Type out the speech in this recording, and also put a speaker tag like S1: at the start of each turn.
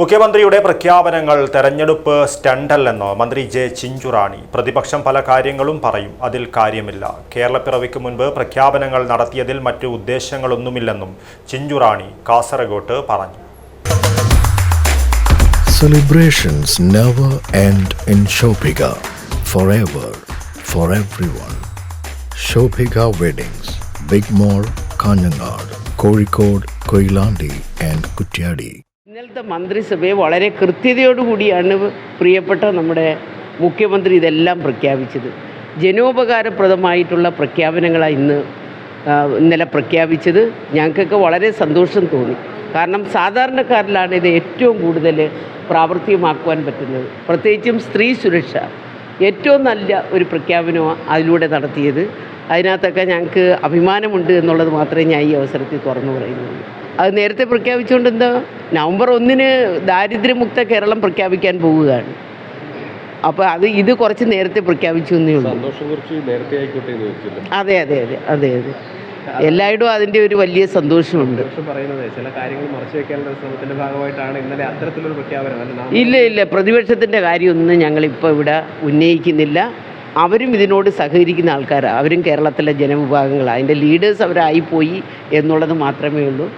S1: മുഖ്യമന്ത്രിയുടെ പ്രഖ്യാപനങ്ങൾ തെരഞ്ഞെടുപ്പ് സ്റ്റണ്ടല്ലെന്ന് മന്ത്രി ജെ ചിഞ്ചുറാണി പ്രതിപക്ഷം പല കാര്യങ്ങളും പറയും. അതിൽ കാര്യമില്ല. കേരളപ്പിറവിക്ക് മുൻപ് പ്രഖ്യാപനങ്ങൾ നടത്തിയതിൽ മറ്റു ഉദ്ദേശങ്ങളൊന്നുമില്ലെന്നും ചിഞ്ചുറാണി കാസർഗോട്ട് പറഞ്ഞു.
S2: Celebrations never end for ever for every one weddings big mall Kanhangad Kozhikode Koyilandy and Kutyadi.
S3: ഇന്നലത്തെ മന്ത്രിസഭയെ വളരെ കൃത്യതയോടുകൂടിയാണ് പ്രിയപ്പെട്ട നമ്മുടെ മുഖ്യമന്ത്രി ഇതെല്ലാം പ്രഖ്യാപിച്ചത്. ജനോപകാരപ്രദമായിട്ടുള്ള പ്രഖ്യാപനങ്ങളാണ് ഇന്ന് ഇന്നലെ പ്രഖ്യാപിച്ചത്. ഞങ്ങൾക്കൊക്കെ വളരെ സന്തോഷം തോന്നി. കാരണം സാധാരണക്കാരിലാണ് ഇത് ഏറ്റവും കൂടുതൽ പ്രാവർത്തികമാക്കുവാൻ പറ്റുന്നത്. പ്രത്യേകിച്ചും സ്ത്രീ സുരക്ഷ ഏറ്റവും നല്ല ഒരു പ്രഖ്യാപനമാണ് അതിലൂടെ നടത്തിയത്. അതിനകത്തൊക്കെ ഞങ്ങൾക്ക് അഭിമാനമുണ്ട് എന്നുള്ളത് മാത്രമേ ഞാൻ ഈ അവസരത്തിൽ തുറന്നു പറയുന്നുള്ളൂ. അത് നേരത്തെ പ്രഖ്യാപിച്ചുകൊണ്ട് എന്താ? നവംബർ ഒന്നിന് ദാരിദ്ര്യമുക്ത കേരളം പ്രഖ്യാപിക്കാൻ പോവുകയാണ്. അപ്പോൾ അത് ഇത് കുറച്ച് നേരത്തെ പ്രഖ്യാപിച്ചു എന്നേ ഉള്ളൂ.
S4: സന്തോഷം കുറിച്ച് നേരത്തെ ആയിക്കോട്ടെ എന്ന്
S3: അതെ അതെ അതെ അതെ അതെ. എല്ലായിടും അതിന്റെ ഒരു വലിയ സന്തോഷമുണ്ട്.
S4: പക്ഷെ പറയുന്നത് ചില കാര്യങ്ങൾ മറച്ചു വെക്കാനുള്ള ശ്രമത്തിന്റെ ഭാഗമായിട്ടാണ് ഇന്നലെ അത്തരത്തിലൊരു പ്രഖ്യാപനം. അല്ല നാം
S3: ഇല്ല ഇല്ല. പ്രതിപക്ഷത്തിന്റെ കാര്യമൊന്നും ഞങ്ങളിപ്പോൾ ഇവിടെ ഉന്നയിക്കുന്നില്ല. അവരും ഇതിനോട് സഹകരിക്കുന്ന ആൾക്കാരാണ് അവരും കേരളത്തിലെ ജനവിഭാഗങ്ങളാണ് അതിന്റെ ലീഡേഴ്സ് അവരായിപ്പോയി എന്നുള്ളത് മാത്രമേ ഉള്ളൂ.